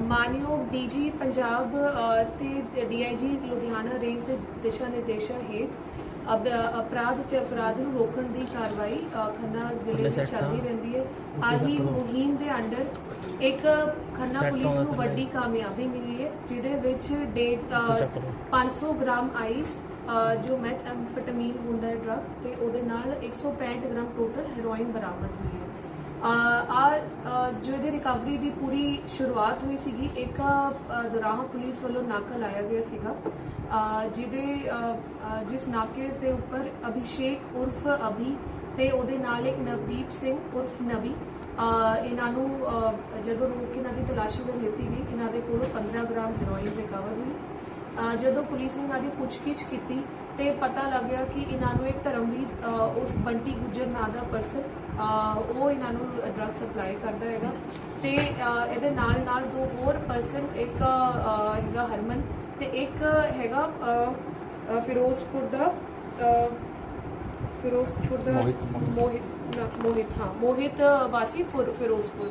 ਮਾਨਯੋਗ ਡੀਜੀ ਪੰਜਾਬ ਤੇ DIG Ludhiana range ਦੇ ਦਿਸ਼ਾ ਨਿਰਦੇਸ਼ਾਂ ਹੇਠ ਅਪਰਾਧ ਤੇ ਅਪਰਾਧ ਨੂੰ ਰੋਕਣ ਦੀ ਕਾਰਵਾਈ ਖੰਨਾ ਜ਼ਿਲ੍ਹੇ ਵਿੱਚ ਚੱਲਦੀ ਰਹਿੰਦੀ ਹੈ। ਆਹੀ ਮੁਹਿੰਮ ਦੇ ਅੰਡਰ ਇੱਕ ਖੰਨਾ ਪੁਲਿਸ ਨੂੰ ਵੱਡੀ ਕਾਮਯਾਬੀ ਮਿਲੀ ਹੈ ਜਿਹਦੇ ਵਿੱਚ ਡੇਟ ਅ, 500 ਗ੍ਰਾਮ ਆਈਸ ਜੋ ਮੈਥਐਮਫੈਟਾਮੀਨ ਹੁੰਦਾ ਹੈ ਡਰਗ ਤੇ ਉਹਦੇ ਨਾਲ 165 ਗ੍ਰਾਮ ਟੋਟਲ ਹੈਰੋਇਨ ਬਰਾਮਦ ਹੋਈ ਹੈ। ਆ ਜੋ ਇਹਦੀ ਰਿਕਵਰੀ ਦੀ ਪੂਰੀ ਸ਼ੁਰੂਆਤ ਹੋਈ ਸੀਗੀ ਇੱਕ ਅ, ਦੁਰਾਹਾ ਪੁਲਿਸ ਵੱਲੋਂ ਨਾਕਾ ਲਾਇਆ ਗਿਆ ਸੀਗਾ ਜਿਹਦੇ ਜਿਸ ਨਾਕੇ ਦੇ ਉੱਪਰ ਅਭਿਸ਼ੇਕ ਉਰਫ ਅਭੀ ਤੇ ਉਹਦੇ ਨਾਲ ਇੱਕ ਨਵਦੀਪ ਸਿੰਘ ਉਰਫ ਨਵੀ ਇਹਨਾਂ ਨੂੰ ਜਦੋਂ ਰੋਕ ਕੇ ਇਹਨਾਂ ਦੀ ਤਲਾਸ਼ੀ ਵਿੱਚ ਲਿੱਤੀ ਗਈ ਇਹਨਾਂ ਦੇ ਕੋਲੋਂ 15 ਗ੍ਰਾਮ ਹੈਰੋਇਨ ਰਿਕਵਰ ਹੋਈ। ਜਦੋਂ ਪੁਲਿਸ ਨੇ ਇਹਨਾਂ ਦੀ ਪੁੱਛਗਿੱਛ ਕੀਤੀ ਤੇ ਪਤਾ ਲੱਗਿਆ ਕਿ ਇਹਨਾਂ ਨੂੰ ਇੱਕ ਧਰਮਵੀਰ ਉਰਫ ਬੰਟੀ ਗੁੱਜਰ ਨਾਂ ਦਾ ਪਰਸਨ ਉਹ ਇਹਨਾਂ ਨੂੰ ਡਰੱਗ ਸਪਲਾਈ ਕਰਦਾ ਹੈਗਾ ਤੇ ਇਹਦੇ ਨਾਲ ਨਾਲ ਦੋ ਹੋਰ ਪਰਸਨ ਇੱਕ ਹੈਗਾ ਹਰਮਨ ਤੇ ਇੱਕ ਹੈਗਾ ਫਿਰੋਜ਼ਪੁਰ ਦਾ ਫਿਰੋਜ਼ਪੁਰ ਦਾ ਮੋਹਿਤ, ਮੋਹਿਤ। ਹਾਂ ਮੋਹਿਤ ਵਾਸੀ ਫਿਰ- ਫਿਰੋਜ਼ਪੁਰ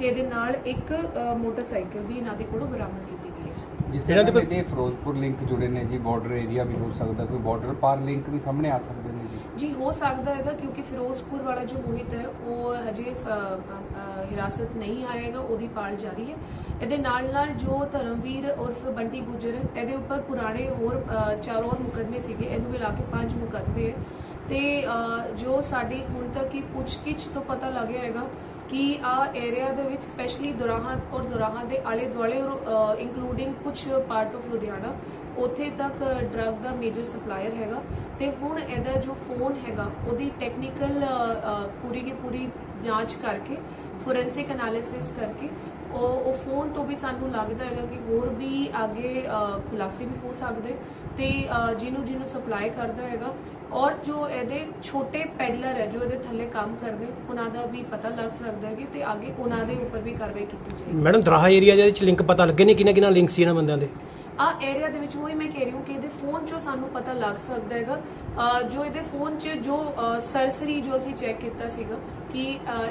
ਤੇ ਇਹਦੇ ਨਾਲ ਇੱਕ ਅ, ਮੋਟਰਸਾਈਕਲ ਵੀ ਇਹਨਾਂ ਦੇ ਕੋਲੋਂ ਬਰਾਮਦ ਕੀਤੀ ਗਈ ਹੈ। ਜਿਸ ਇਹਨਾਂ ਤਰ੍ਹਾਂ ਦੇ ਦੇ ਫਿਰੋਜ਼ਪੁਰ ਲਿੰਕ ਜੁੜੇ ਨੇ ਜੀ ਬਾਰਡਰ ਏਰੀਆ ਵੀ ਹੋ ਸਕਦਾ ਕੋਈ ਬਾਰਡਰ ਪਾਰ ਲਿੰਕ ਵੀ ਸਾਹਮਣੇ ਆ ਸਕਦੇ ਨੇ ਜੀ। ਜੀ ਹੋ ਸਕਦਾ ਹੈਗਾ ਕਿਉਂਕਿ ਫਿਰੋਜ਼ਪੁਰ ਵਾਲਾ ਜੋ ਮੋਹਿਤ ਹੈ ਉਹ ਹਜੇ ਫ- ਅ, ਅ, ਹਿਰਾਸਤ ਨਹੀਂ ਆਏਗਾ ਉਹਦੀ ਪਾਲ ਜਾਰੀ ਹੈ। ਇਹਦੇ ਨਾਲ ਨਾਲ ਜੋ ਧਰਮਵੀਰ ਉਰਫ ਬੰਟੀ ਗੁਜਰ ਹੈ ਇਹਦੇ ਉੱਪਰ ਪੁਰਾਣੇ ਹੋਰ ਅ, ਚਾਰ ਹੋਰ ਮੁਕਦਮੇ ਸੀਗੇ ਇਹਨੂੰ ਮਿਲਾ ਕੇ ਪੰਜ ਮੁਕਦਮੇ ਹੈ। ਤੇ ਅ, ਜੋ ਸਾਡੀ ਹੁਣ ਤੱਕ ਦੀ ਪੁੱਛਗਿੱਛ ਤੋਂ ਪਤਾ ਲੱਗਿਆ ਹੈਗਾ ਕਿ ਆ ਏਰੀਆ ਦੇ ਵਿੱਚ ਸਪੈਸ਼ਲੀ ਦੁਰਾਹਾ ਔਰ ਦੁਰਾਹਾ ਦੇ ਆਲੇ ਦੁਆਲੇ ਇਨਕਲੂਡਿੰਗ ਕੁਝ ਪਾਰਟ ਆਫ ਲੁਧਿਆਣਾ, ਉੱਥੇ ਤੱਕ ਡਰੱਗ ਦਾ ਮੇਜਰ ਸਪਲਾਇਰ ਹੈਗਾ। ਤੇ ਹੁਣ ਇਹਦਾ ਜੋ ਫੋਨ ਹੈਗਾ, ਉਹਦੀ ਟੈਕਨੀਕਲ ਪੂਰੀ ਦੀ ਪੂਰੀ ਜਾਂਚ ਕਰਕੇ ਫੋਰੈਂਸਿਕ ਐਨਾਲਿਸਿਸ ਕਰਕੇ, ਉਹ ਉਹ ਫੋਨ ਤੋਂ ਵੀ ਸਾਨੂੰ ਲੱਗਦਾ ਹੈਗਾ ਕਿ ਹੋਰ ਵੀ ਅੱਗੇ ਖੁਲਾਸੇ ਵੀ ਹੋ ਸਕਦੇ। ਤੇ ਜਿਹਨੂੰ ਜਿਹਨੂੰ ਸਪਲਾਈ ਕਰਦਾ ਹੈਗਾ ਔਰ ਜੋ ਇਹਦੇ ਛੋਟੇ ਪੈਡਲਰ ਹੈ ਜੋ ਇਹਦੇ ਥੱਲੇ ਕੰਮ ਕਰਦੇ ਉਹਨਾਂ ਦਾ ਵੀ ਪਤਾ ਲੱਗ ਸਕਦਾ ਹੈ ਕਿ ਤੇ ਅੱਗੇ ਉਹਨਾਂ ਦੇ ਉੱਪਰ ਵੀ ਕਾਰਵਾਈ ਕੀਤੀ ਜਾਏਗੀ। ਮੈਡਮ ਦਰਾਹਾ ਏਰੀਆ ਦੇ ਵਿੱਚ ਲਿੰਕ ਪਤਾ ਲੱਗੇ ਨੇ ਕਿਹਨਾਂ ਕਿਹਨਾਂ ਲਿੰਕ ਸੀ ਇਹਨਾਂ ਬੰਦਿਆਂ ਦੇ? ਆ ਏਰੀਆ ਦੇ ਵਿੱਚ ਉਹੀ ਮੈਂ ਕਹਿ ਰਹੀ ਹਾਂ ਕਿ ਇਹਦੇ ਫੋਨ 'ਚੋਂ ਸਾਨੂੰ ਪਤਾ ਲੱਗ ਸਕਦਾ ਹੈਗਾ। ਜੋ ਇਹਦੇ ਫੋਨ 'ਚ ਜੋ ਸਰਸਰੀ ਜੋ ਅਸੀਂ ਚੈੱਕ ਕੀਤਾ ਸੀਗਾ ਕਿ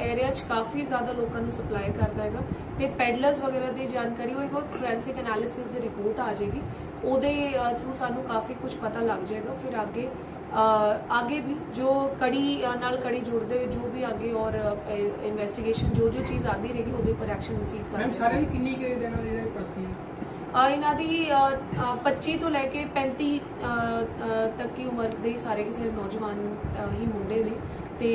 ਏਰੀਆ 'ਚ ਕਾਫੀ ਜ਼ਿਆਦਾ ਲੋਕਾਂ ਨੂੰ ਸਪਲਾਈ ਕਰਦਾ ਹੈਗਾ ਤੇ ਪੈਡਲਰਸ ਵਗੈਰਾ ਦੀ ਜਾਣਕਾਰੀ ਉਹ ਇੱਕ ਫੋਰੈਂਸਿਕ ਐਨਾਲਿਸਿਸ ਦੀ ਰਿਪੋਰਟ ਆ ਜਾਏਗੀ। ਉਹਦੇ ਥਰੂ ਸਾਨੂੰ ਕਾਫੀ ਕੁਝ ਪਤਾ ਲੱਗ ਜਾਏਗਾ। ਫਿਰ ਅੱਗੇ ਵੀ ਜੋ ਕੜੀ ਅ, ਨਾਲ ਕੜੀ ਜੁੜਦੇ ਹੋਏ ਜੋ ਵੀ ਅੱਗੇ ਔਰ ਇਨਵੈਸਟੀਗੇਸ਼ਨ ਜੋ ਜੋ ਚੀਜ਼ ਆਦੀ ਰਹੇਗੀ ਉਹਦੇ ਉੱਪਰ ਐਕਸ਼ਨ ਰਿਸੀਵ ਮੈਮ ਕਰਾਂਗੇ। ਸਾਰੇ ਦੀ ਕਿੰਨੀ ਕੇਸ ਦੇਣਾ ਜਿਹੜੇ ਪਰਸਨ ਅ, ਇਹਨਾਂ ਦੀ ਅ, ਅ, 25 ਤੋਂ ਲੈ ਕੇ 35 ਅ, ਅ, ਤੱਕ ਦੀ ਉਮਰ ਦੇ ਸਾਰੇ ਕਿਸੇ ਨੌਜਵਾਨ ਹੀ ਮੁੰਡੇ ਨੇ ਤੇ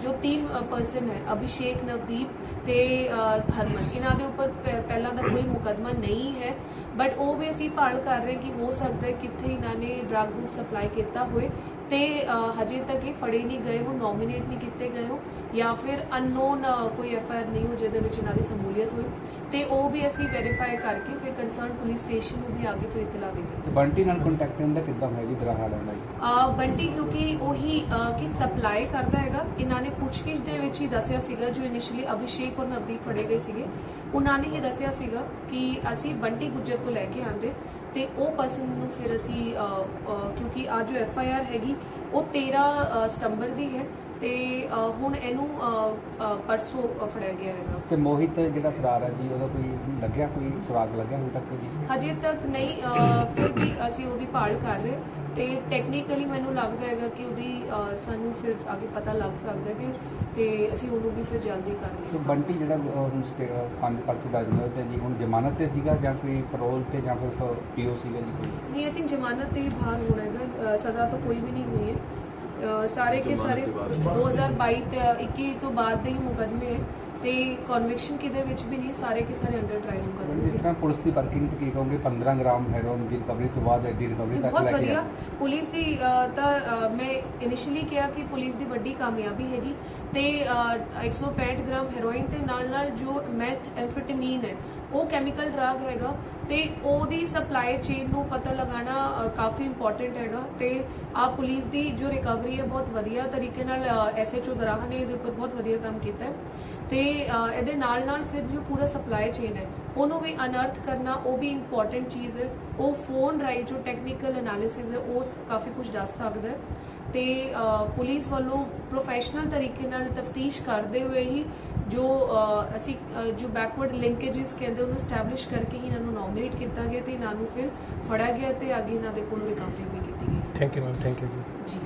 ਜੋ ਤਿੰਨ ਪਰਸਨ ਹੈ ਅਭਿਸ਼ੇਕ ਨਵਦੀਪ ਤੇ ਅ, ਹਰਮਨ ਇਹਨਾਂ ਦੇ ਉੱਪਰ ਪਹਿਲਾਂ ਦਾ ਕੋਈ ਮੁਕਦਮਾ ਨਹੀਂ ਹੈ ਬਟ ਉਹ ਵੀ ਅਸੀਂ ਭਾਲ ਕਰ ਰਹੇ ਕਿ ਹੋ ਸਕਦਾ ਹੈ ਕਿੱਥੇ ਇਹਨਾਂ ਨੇ ਡਰੱਗ ਬੁੱਕ ਸਪਲਾਈ ਕੀਤਾ ਹੋਏ ਤੇ ਹਜੇ ਤੱਕ ਇਹ ਫੜੇ ਨਹੀਂ ਗਏ ਹੋ ਨੋਮੀਨੇਟ ਨਹੀਂ ਕੀਤੇ ਗਏ ਹੋ ਜਾਂ ਫਿਰ ਅਨਨੋਨ ਕੋਈ ਐਫ ਆਈ ਆਰ ਨਹੀਂ ਹੋ ਜਿਹਦੇ ਵਿੱਚ ਇਹਨਾਂ ਦੀ ਸ਼ਮੂਲੀਅਤ ਹੋਈ। ਤੇ ਉਹ ਵੀ ਅਸੀਂ ਵੈਰੀਫਾਈ ਕਰਕੇ ਫਿਰ ਕੰਸਰਨ ਪੁਲਿਸ ਸਟੇਸ਼ਨ ਨੂੰ ਵੀ ਅੱਗੇ ਫਿਰ ਇਤਲਾ ਦੇ ਦਿੱਤੀ। ਬੰਟੀ ਨਾਲ ਕੰਟੈਕਟ ਇਹਦਾ ਕਿੱਦਾਂ ਹੋਇਆ ਜੀ ਦਰਾਹਾ ਦਾ ਜੀ? ਆ ਬੰਟੀ ਕਿਉਂਕਿ ਉਹੀ ਕਿ ਸਪਲਾਈ ਕਰਦਾ ਹੈਗਾ। ਇਹਨਾਂ ਨੇ ਪੁੱਛਗਿੱਛ ਦੇ ਵਿੱਚ ਹੀ ਦੱਸਿਆ ਸੀਗਾ ਜੋ ਇਨੀਸ਼ੀਅਲੀ ਅਭਿਸ਼ੇਕ ਔਰ ਨਵਦੀਪ ਫੜੇ ਗਏ ਸੀਗੇ। ਉਹਨਾਂ ਨੇ ਹੀ ਦੱਸਿਆ ਸੀਗਾ ਕਿ ਅਸੀਂ ਬੰਟੀ ਗੁੱਜਰ ਤੋਂ ਲੈ ਕੇ ਆਂਦੇ। ਤੇ ਉਹ ਪਰਸਨ ਨੂੰ ਫਿਰ ਅਸੀਂ ਕਿਉਂਕਿ ਆ ਜੋ ਐਫ ਆਈ ਆਰ ਹੈਗੀ, ਉਹ 13 ਸਤੰਬਰ ਦੀ ਹੈ। ਤੇ ਹੁਣ ਇਹਨੂੰ ਪਰਸੋਂ ਫੜਿਆ ਗਿਆ ਹੈਗਾ। ਤੇ ਮੋਹਿਤ ਜਿਹੜਾ ਫਰਾਰ ਹੈ ਜੀ ਉਹਦਾ ਕੋਈ ਲੱਗਿਆ ਕੋਈ ਸੁਰਾਗ ਲੱਗਿਆ ਹੁਣ ਤੱਕ ਜੀ? ਹਜੇ ਤੱਕ ਨਹੀਂ ਫਿਰ ਵੀ ਅਸੀਂ ਉਹਦੀ ਭਾਲ ਕਰ ਰਹੇ ਤੇ ਟੈਕਨੀਕਲੀ ਮੈਨੂੰ ਲੱਗਦਾ ਹੈਗਾ ਕਿ ਉਹਦੀ ਸਾਨੂੰ ਫਿਰ ਅੱਗੇ ਪਤਾ ਲੱਗ ਸਕਦਾ ਕਿ ਤੇ ਅਸੀਂ ਉਹਨੂੰ ਵੀ ਫਿਰ ਜਲਦੀ ਕਰ ਤੇ ਲਈਏ ਬੰਟੀ ਜਿਹੜਾ ਹੁਣ ਪੰਜ ਪਰਚੇ ਦਰਜ ਨੇ ਤੇ ਜੀ ਹੁਣ ਜ਼ਮਾਨਤ ਤੇ ਸੀਗਾ ਜਾਂ ਕੋਈ ਪੈਰੋਲ ਤੇ ਜਾਂ ਫਿਰ ਪੀਓ ਸੀਗਾ ਜੀ ਕੋਈ? ਨਹੀਂ ਆਈ ਥਿੰਕ ਜ਼ਮਾਨਤ ਤੇ ਬਾਹਰ ਹੋਣਾ ਹੈਗਾ। ਸਜ਼ਾ ਤਾਂ ਕੋਈ ਵੀ ਨਹੀਂ ਹੋਈ ਹੈ। ਸਾਰੇ ਕੇ ਸਾਰੇ 2022 ਤੇ 21 ਤੋਂ ਬਾਅਦ ਦੇ ਹੀ ਮੁਕਦਮੇ ਤੇ ਕਨਵਿਕਸ਼ਨ ਕਿਦੇ ਵਿੱਚ ਵੀ ਨਹੀਂ ਸਾਰੇ ਕੇ ਸਾਰੇ ਅੰਡਰ ਟ੍ਰਾਇਲ ਮੁਕਦਮੇ ਜਿਸ ਤਰ੍ਹਾਂ ਪੁਲਿਸ ਦੀ ਵਰਕਿੰਗ ਤੇ ਕੀ ਕਹੋਗੇ? 15 ਗ੍ਰਾਮ ਹੈਰੋਇਨ ਦੀ ਰਿਕਵਰੀ ਤੋਂ ਬਾਅਦ ਐਡੀ ਰਿਕਵਰੀ ਤੱਕ ਬਹੁਤ ਲੈ ਕੇ ਵਧੀਆ। ਪੁਲਿਸ ਦੀ ਤਾਂ ਮੈਂ ਇਨੀਸ਼ੀਅਲੀ ਕਿਹਾ ਕਿ ਪੁਲਿਸ ਦੀ ਵੱਡੀ ਕਾਮਯਾਬੀ ਹੈਗੀ ਤੇ ਅ, 165 ਗ੍ਰਾਮ ਹੈਰੋਇਨ ਤੇ ਨਾਲ ਨਾਲ ਜੋ ਮੈਥ ਐਮਫੀਟਾਮੀਨ ਹੈ ਉਹ ਕੈਮੀਕਲ ਡਰਗ ਹੈਗਾ ਤੇ ਉਹਦੀ ਸਪਲਾਈ ਚੇਨ ਨੂੰ ਪਤਾ ਲਗਾਉਣਾ ਕਾਫੀ ਇੰਪੋਰਟੈਂਟ ਹੈਗਾ ਤੇ ਆ ਪੁਲਿਸ ਦੀ ਜੋ ਰਿਕਵਰੀ ਹੈ ਬਹੁਤ ਵਧੀਆ ਤਰੀਕੇ ਨਾਲ ਐਸਐਚਓ ਦਰਾਹਾ ਨੇ ਇਹਦੇ ਉੱਪਰ ਬਹੁਤ ਵਧੀਆ ਕੰਮ ਕੀਤਾ ਹੈ। ਤੇ ਇਹਦੇ ਨਾਲ ਨਾਲ ਫਿਰ ਜੋ ਪੂਰਾ ਸਪਲਾਈ ਚੇਨ ਹੈ, ਉਹਨੂੰ ਵੀ ਅਨਰਥ ਕਰਨਾ ਉਹ ਵੀ ਇੰਪੋਰਟੈਂਟ ਚੀਜ਼ ਹੈ। ਉਹ ਫੋਨ ਰਾਈ ਜੋ ਟੈਕਨੀਕਲ ਐਨਾਲਿਸਿਸ ਹੈ, ਉਹ ਕਾਫੀ ਕੁਝ ਦੱਸ ਸਕਦਾ ਹੈ। ਤੇ ਪੁਲਿਸ ਵੱਲੋਂ ਪ੍ਰੋਫੈਸ਼ਨਲ ਤਰੀਕੇ ਨਾਲ ਤਫਤੀਸ਼ ਕਰਦੇ ਹੋਏ ਹੀ ਜੋ ਅਸੀਂ ਜੋ ਬੈਕਵਰਡ ਲਿੰਕੇजेस ਕਹਿੰਦੇ ਉਹਨੂੰ ਸਟੈਬਲਿਸ਼ ਕਰਕੇ ਹੀ ਇਹਨਾਂ ਨੂੰ ਨੋਮੀਨੇਟ ਕੀਤਾ ਗਿਆ ਤੇ ਇਹਨਾਂ ਨੂੰ ਫਿਰ ਫੜਿਆ ਗਿਆ ਤੇ ਅੱਗੇ ਇਹਨਾਂ ਦੇ ਕੋਲ ਰਿਕਵਰੀ ਵੀ ਕੀਤੀ ਗਈ। Thank you ma'am thank you ji.